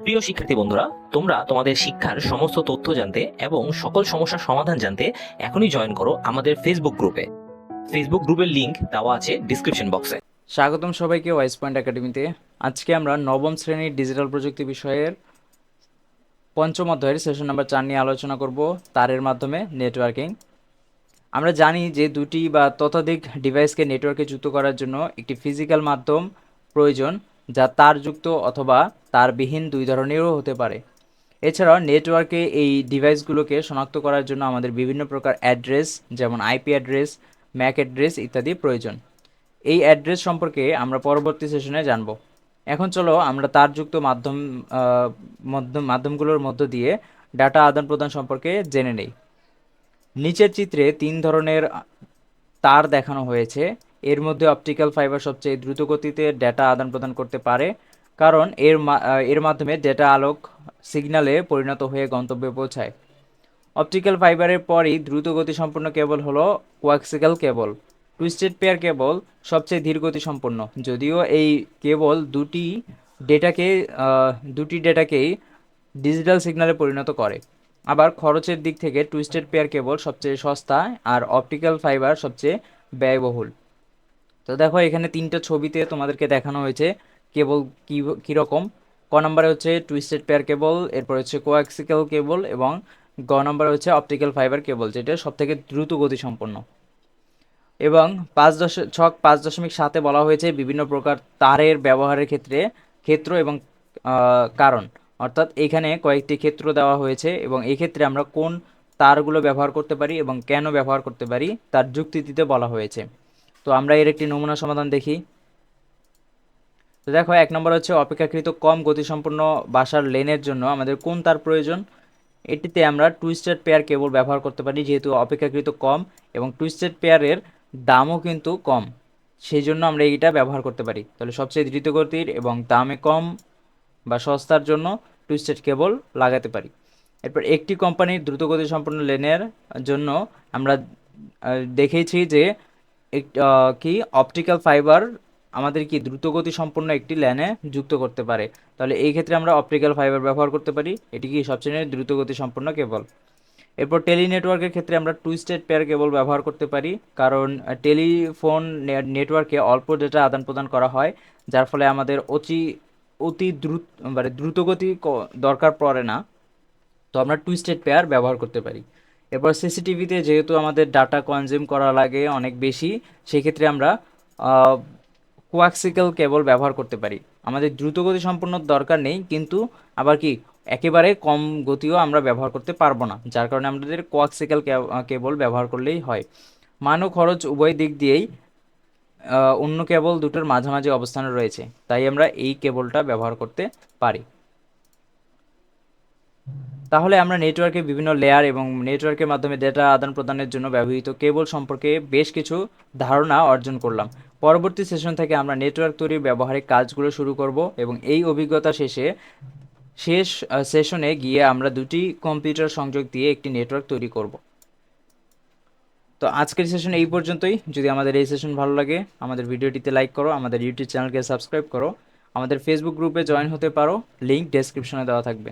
প্রিয় শিক্ষার্থী বন্ধুরা, তোমরা তোমাদের শিক্ষার সমস্ত তথ্য জানতে এবং সকল সমস্যার সমাধান জানতে এখনই জয়েন করো আমাদের ফেসবুক গ্রুপে ফেসবুক গ্রুপের লিংক দেওয়া আছে ডিসক্রিপশন বক্সে স্বাগতম সবাইকে ওয়াইস পয়েন্ট একাডেমিতে আজকে আমরা নবম শ্রেণির ডিজিটাল প্রযুক্তি বিষয়ের পঞ্চম অধ্যায়ের সেশন নাম্বার চার নিয়ে আলোচনা করব, তারের মাধ্যমে নেটওয়ার্কিং আমরা জানি যে দুটি বা ততোধিক ডিভাইসকে নেটওয়ার্কে যুক্ত করার জন্য একটি ফিজিক্যাল মাধ্যম প্রয়োজন, যা তারযুক্ত অথবা তারবিহীন দুই ধরনেরও হতে পারে। এছাড়াও নেটওয়ার্কে এই ডিভাইসগুলোকে শনাক্ত করার জন্য আমাদের বিভিন্ন প্রকার অ্যাড্রেস, যেমন আইপি অ্যাড্রেস, ম্যাক অ্যাড্রেস ইত্যাদি প্রয়োজন। এই অ্যাড্রেস সম্পর্কে আমরা পরবর্তী সেশনে জানব। এখন চলো আমরা তারযুক্ত মাধ্যম মাধ্যম মাধ্যমগুলোর মধ্য দিয়ে ডাটা আদান প্রদান সম্পর্কে জেনে নেই। নিচের চিত্রে তিন ধরনের তার দেখানো হয়েছে। এর মধ্যে অপটিক্যাল ফাইবার সবচেয়ে দ্রুত গতিতে ডেটা আদান প্রদান করতে পারে। কারণ এর এর মাধ্যমে ডেটা আলোক সিগনালে পরিণত হয়ে গন্তব্যে পৌঁছায়। অপটিক্যাল ফাইবারের পরই দ্রুত গতিসম্পন্ন কেবল হলো কোয়াক্সিক্যাল কেবল টুইস্টেড পেয়ার কেবল সবচেয়ে ধীর গতিসম্পন্ন। যদিও এই কেবল দুটি ডেটাকে দুটি ডেটাকেই ডিজিটাল সিগনালে পরিণত করে। আবার খরচের দিক থেকে টুইস্টেড পেয়ার কেবল সবচেয়ে সস্তা আর অপটিক্যাল ফাইবার সবচেয়ে ব্যয়বহুল। তো দেখো এখানে তিনটা ছবিতে তোমাদেরকে দেখানো হয়েছে। কেবল কি কীরকম ক নম্বরে হচ্ছে টুইস্টেড পেয়ার কেবল এরপর হচ্ছে কোয়াক্সিক্যাল কেবল এবং গ নম্বরে হচ্ছে অপটিক্যাল ফাইবার কেবল যেটা সবথেকে দ্রুত গতিসম্পন্ন। এবং পাঁচ দশ, ছক পাঁচ দশমিক সাতে বলা হয়েছে বিভিন্ন প্রকার তারের ব্যবহারের ক্ষেত্রে, ক্ষেত্র এবং কারণ। অর্থাৎ এখানে কয়েকটি ক্ষেত্র দেওয়া হয়েছে এবং এই ক্ষেত্রে আমরা কোন তারগুলো ব্যবহার করতে পারি এবং কেন ব্যবহার করতে পারি, তার যুক্তি দিতে বলা হয়েছে। তো আমরা এর একটি নমুনা সমাধান দেখি। তো দেখো, এক নম্বর হচ্ছে অপেক্ষাকৃত কম গতিসম্পন্ন বাসার লেনের জন্য আমাদের কোন তার প্রয়োজন? এটিতে আমরা টুইস্টেড পেয়ার কেবল ব্যবহার করতে পারি, যেহেতু অপেক্ষাকৃত কম এবং টুইস্টেড পেয়ারের দামও কিন্তু কম। সেই জন্য আমরা এইটা ব্যবহার করতে পারি। তাহলে সবচেয়ে দ্রুতগতির এবং দামে কম বা সস্তার জন্য টুইস্টেড কেবল লাগাতে পারি। এরপর একটি কোম্পানির দ্রুতগতি সম্পন্ন লেনের জন্য আমরা দেখেছি যে কি অপটিক্যাল ফাইবার আমাদের কি দ্রুতগতি সম্পন্ন একটি ল্যানে যুক্ত করতে পারে। তাহলে এই ক্ষেত্রে আমরা অপটিক্যাল ফাইবার ব্যবহার করতে পারি। এটি কি সবচেয়ে দ্রুতগতি সম্পন্ন কেবল এরপর টেলি নেটওয়ার্কের ক্ষেত্রে আমরা টুইস্টেড পেয়ার কেবল ব্যবহার করতে পারি। কারণ টেলিফোন নেটওয়ার্কে অল্প ডেটা আদান প্রদান করা হয়, যার ফলে আমাদের অতি অতি দ্রুত মানে দ্রুতগতি দরকার পড়ে না। তো আমরা টুইস্টেড পেয়ার ব্যবহার করতে পারি। এরপর সিসিটিভিতে যেহেতু আমাদের ডাটা কনজিউম করা লাগে অনেক বেশি, সেক্ষেত্রে আমরা কোয়াক্সিক্যাল কেবল ব্যবহার করতে পারি। আমাদের দ্রুত গতি সম্পন্ন দরকার নেই, কিন্তু আবার কি, একেবারে কম গতিও আমরা ব্যবহার করতে পারব না, যার কারণে আমাদের কোয়াক্সিক্যাল কেবল ব্যবহার করলেই হয়। মান ও খরচ উভয় দিক দিয়েই অন্য কেবল দুটোর মাঝামাঝি অবস্থানে রয়েছে, তাই আমরা এই কেবলটা ব্যবহার করতে পারি। তাহলে আমরা নেটওয়ার্কে বিভিন্ন লেয়ার এবং নেটওয়ার্কের মাধ্যমে ডেটা আদান প্রদানের জন্য ব্যবহৃত কেবল সম্পর্কে বেশ কিছু ধারণা অর্জন করলাম। পরবর্তী সেশন থেকে আমরা নেটওয়ার্ক তৈরির ব্যবহারিক কাজগুলো শুরু করব এবং এই অভিজ্ঞতা শেষে শেষ সেশনে গিয়ে আমরা দুটি কম্পিউটার সংযোগ দিয়ে একটি নেটওয়ার্ক তৈরি করব। তো আজকের সেশন এই পর্যন্তই। যদি আমাদের এই সেশন ভালো লাগে, আমাদের ভিডিওটিতে লাইক করো, আমাদের ইউটিউব চ্যানেলকে সাবস্ক্রাইব করো, আমাদের ফেসবুক গ্রুপে জয়েন হতে পারো লিঙ্ক ডেসক্রিপশনে দেওয়া থাকবে।